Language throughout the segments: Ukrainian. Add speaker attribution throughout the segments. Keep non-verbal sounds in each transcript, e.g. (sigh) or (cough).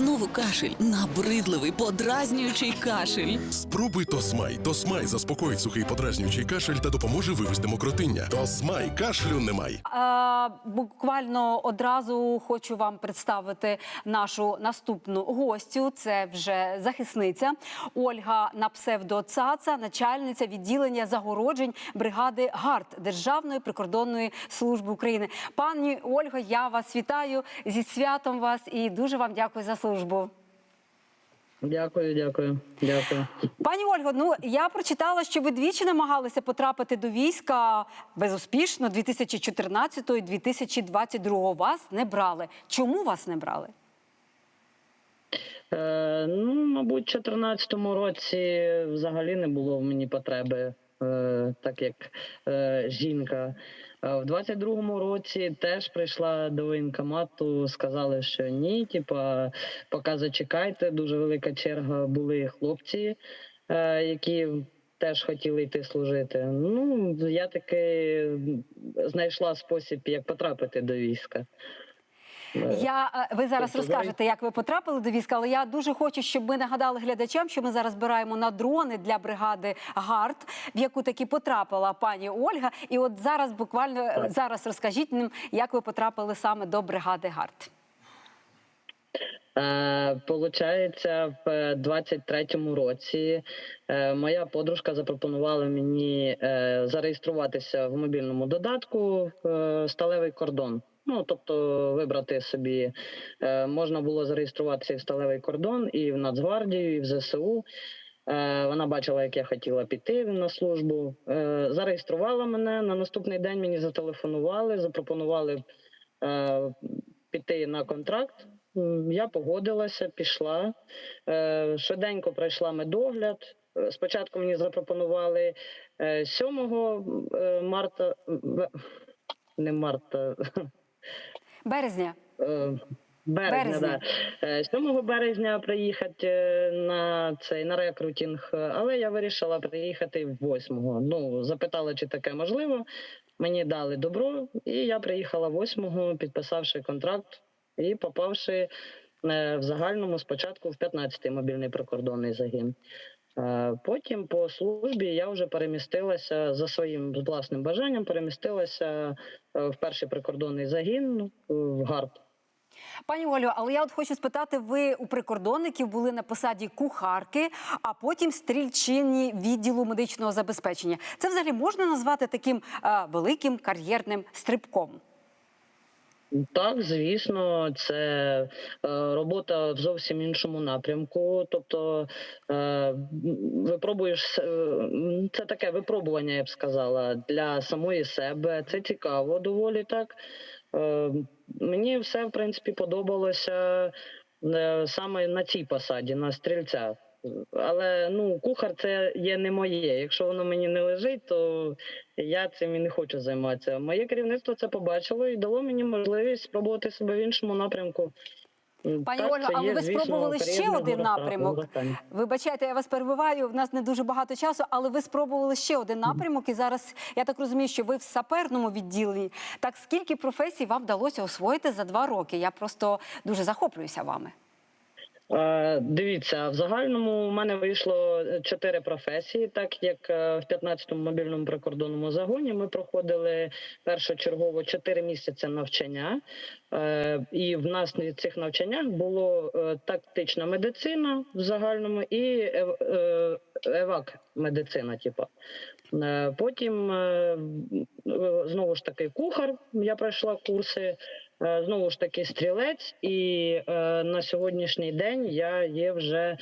Speaker 1: Знову кашель, набридливий, подразнюючий кашель.
Speaker 2: Спробуй Тосмай. Тосмай заспокоїть сухий подразнюючий кашель та допоможе вивести мокротиння. Тосмай кашлю немає.
Speaker 3: А, буквально одразу хочу вам представити нашу наступну гостю. Це вже захисниця Ольга на псевдо Цаца, начальниця відділення загороджень бригади ГАРД Державної прикордонної служби України. Пані Ольго, я вас вітаю зі святом вас і дуже вам дякую за службу.
Speaker 4: Дякую, дякую, дякую.
Speaker 3: Пані Ольго, ну я прочитала, що ви двічі намагалися потрапити до війська безуспішно 2014 і 2022 Вас не брали. Чому вас не брали?
Speaker 4: Е, ну, мабуть, у 2014 році взагалі не було в мені потреби, е, так як е, жінка. А в 22-му році теж прийшла до воєнкомату, сказали, що ні, типа, поки зачекайте, дуже велика черга були хлопці, е, які теж хотіли йти служити. Ну, я таки знайшла спосіб, як потрапити до війська. Е,
Speaker 3: Я е, ви зараз
Speaker 4: тобто
Speaker 3: розкажете, як ви потрапили до війська, але я дуже хочу, щоб ми нагадали глядачам, що ми зараз збираємо на дрони для бригади ГАРД, в яку таки потрапила пані Ольга. І от зараз буквально
Speaker 4: Так.
Speaker 3: зараз розкажіть нам, як ви потрапили саме до бригади ГАРД.
Speaker 4: Е, Получається, в 23-му році моя подружка запропонувала мені зареєструватися в мобільному додатку сталевий кордон. Ну, тобто вибрати собі е, можна було зареєструватися в сталевий кордон, і в Нацгвардію, і в ЗСУ. Е, Вона бачила, як я хотіла піти на службу. Е, Зареєструвала мене. На наступний день мені зателефонували, запропонували е, піти на контракт. Я погодилася, пішла. Е, Швиденько пройшла медогляд. Е, Спочатку мені запропонували е, 7 е, марта, не марта, (laughs)
Speaker 3: Березня.
Speaker 4: е, березня,
Speaker 3: Березня.
Speaker 4: Да. Е, 7 березня приїхати е, на цей на рекрутинг, е, але я вирішила приїхати 8-го. Ну, запитала, чи таке можливо. Мені дали добро, і я приїхала 8-го, підписавши контракт і попавши е, в загальному спочатку в 15-й мобільний прикордонний загін. Е, Потім по службі я вже перемістилася за своїм власним бажанням, перемістилася е, в перший прикордонний загін ну, в ГАРД.
Speaker 3: Пані Олю, але я от хочу спитати: ви у прикордонників були на посаді кухарки, а потім стрільчині відділу медичного забезпечення. Це взагалі можна назвати таким е, великим кар'єрним стрибком?
Speaker 4: Так, звісно, це е, робота в зовсім іншому напрямку. Тобто е, випробуєш е, це таке випробування, я б сказала, для самої себе. Це цікаво доволі так. Мені все в принципі подобалося саме на цій посаді, на стрільця. Але ну, кухар це є не моє. Якщо воно мені не лежить, то я цим і не хочу займатися. Моє керівництво це побачило і дало мені можливість спробувати себе в іншому напрямку.
Speaker 3: Пані
Speaker 4: Так,
Speaker 3: Ольго, але ви
Speaker 4: звісно,
Speaker 3: спробували ще один напрямок.
Speaker 4: зростання.
Speaker 3: Вибачайте, я вас перебиваю. В нас не дуже багато часу, але ви спробували ще один напрямок. І зараз я так розумію, що ви в саперному відділенні. Так скільки професій вам вдалося освоїти за два роки? Я просто дуже захоплююся вами.
Speaker 4: Е, Дивіться, в загальному у мене вийшло е, чотири професії, так як е, в 15-му мобільному прикордонному загоні ми проходили першочергово 4 місяці навчання, і в нас на цих навчаннях було тактична медицина в загальному і евак медицина, типу. Потім знову ж таки кухар. Я пройшла курси. Е, Знову ж таки, стрілець, і е, на сьогоднішній день я є вже.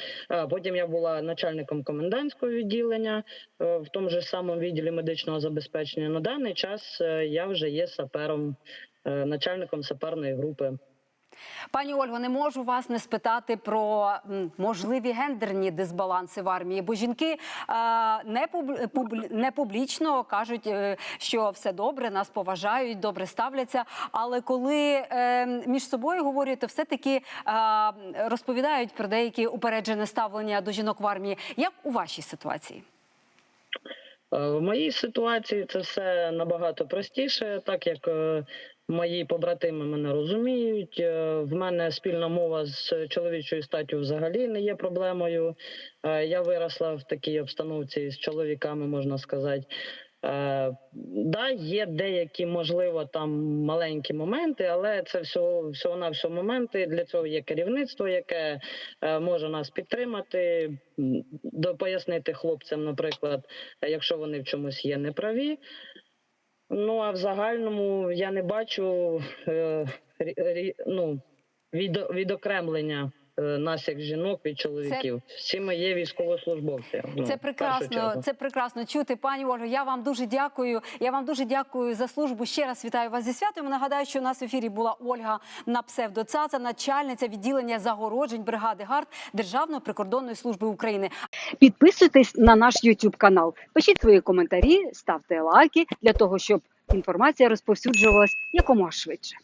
Speaker 4: Потім я була начальником комендантського відділення е, в тому ж самому відділі медичного забезпечення. На даний час е, я вже є сапером, е, начальником саперної групи.
Speaker 3: Пані Ольго, не можу вас не спитати про можливі гендерні дисбаланси в армії, бо жінки е, не, не публічно кажуть, е, що все добре, нас поважають, добре ставляться. Але коли е, між собою говорять, то все-таки е, розповідають про деякі упереджене ставлення до жінок в армії. Як у вашій ситуації?
Speaker 4: В моїй ситуації це все набагато простіше, так як Мої побратими мене розуміють. е, В мене спільна мова з чоловічою статтю взагалі не є проблемою. Е, Я виросла в такій обстановці з чоловіками, можна сказати. Е, да, є деякі, можливо, там маленькі моменти, але це всього всього на всього моменти. Для цього є керівництво, яке е, може нас підтримати, пояснити хлопцям, наприклад, якщо вони в чомусь є неправі. Ну а в загальному я не бачу е, рі- ну, від, відокремлення нас як жінок від чоловіків. Всі ми є військовослужбовці. Ну,
Speaker 3: Це прекрасно, це прекрасно чути, пані Ольго. Я вам дуже дякую. Я вам дуже дякую за службу. Ще раз вітаю вас зі святом. Нагадаю, що у нас в ефірі була Ольга на псевдоцаца, начальниця відділення загороджень бригади ГАРД Державної прикордонної служби України. Підписуйтесь на наш YouTube канал, пишіть свої коментарі, ставте лайки для того, щоб інформація розповсюджувалась якомога швидше.